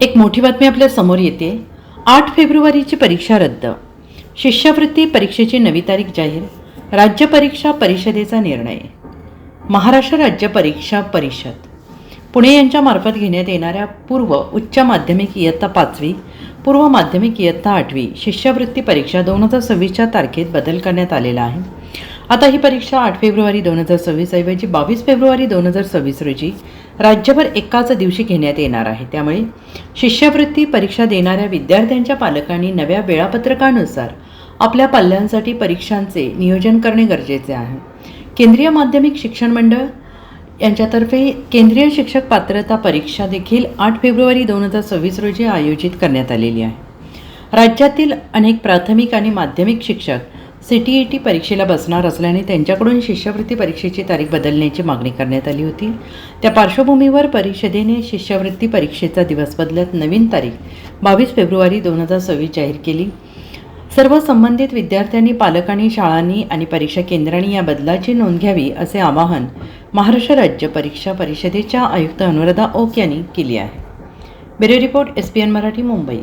एक मोठी बातमी आपल्यासमोर येते. आठ फेब्रुवारीची परीक्षा रद्द. शिष्यवृत्ती परीक्षेची नवी तारीख जाहीर. राज्य परीक्षा परिषदेचा निर्णय. महाराष्ट्र राज्य परीक्षा परिषद. पुणे यांच्यामार्फत घेण्यात येणाऱ्या पूर्व उच्च माध्यमिक इयत्ता पाचवी पूर्व माध्यमिक इयत्ता आठवी शिष्यवृत्ती परीक्षा दोन हजार सव्वीसच्या तारखेत बदल करण्यात आलेला आहे. आता ही परीक्षा आठ फेब्रुवारी दोन हजार सव्वीस ऐवजी बावीस फेब्रुवारी दोन हजार सव्वीस रोजी राज्यभर एकाच दिवशी घेण्यात येणार आहे. त्यामुळे शिष्यवृत्ती परीक्षा देणाऱ्या विद्यार्थ्यांच्या पालकांनी नव्या वेळापत्रकानुसार आपल्या पाल्यांसाठी परीक्षांचे नियोजन करणे गरजेचे आहे. केंद्रीय माध्यमिक शिक्षण मंडळ यांच्यातर्फे केंद्रीय शिक्षक पात्रता परीक्षा देखील आठ फेब्रुवारी दोन हजार सव्वीस रोजी आयोजित करण्यात आलेली आहे. राज्यातील अनेक प्राथमिक आणि माध्यमिक शिक्षक सी टी ई टी परीक्षेला बसणार असल्याने त्यांच्याकडून शिष्यवृत्ती परीक्षेची तारीख बदलण्याची मागणी करण्यात आली होती. त्या पार्श्वभूमीवर परिषदेने शिष्यवृत्ती परीक्षेचा दिवस बदलत नवीन तारीख बावीस फेब्रुवारी दोन हजार सव्वीस जाहीर केली. सर्व संबंधित विद्यार्थ्यांनी पालकांनी शाळांनी आणि परीक्षा केंद्रांनी या बदलाची नोंद घ्यावी असे आवाहन महाराष्ट्र राज्य परीक्षा परिषदेच्या आयुक्त अनुराधा ओक यांनी केली आहे. Bureau report S P N Marathi Mumbai.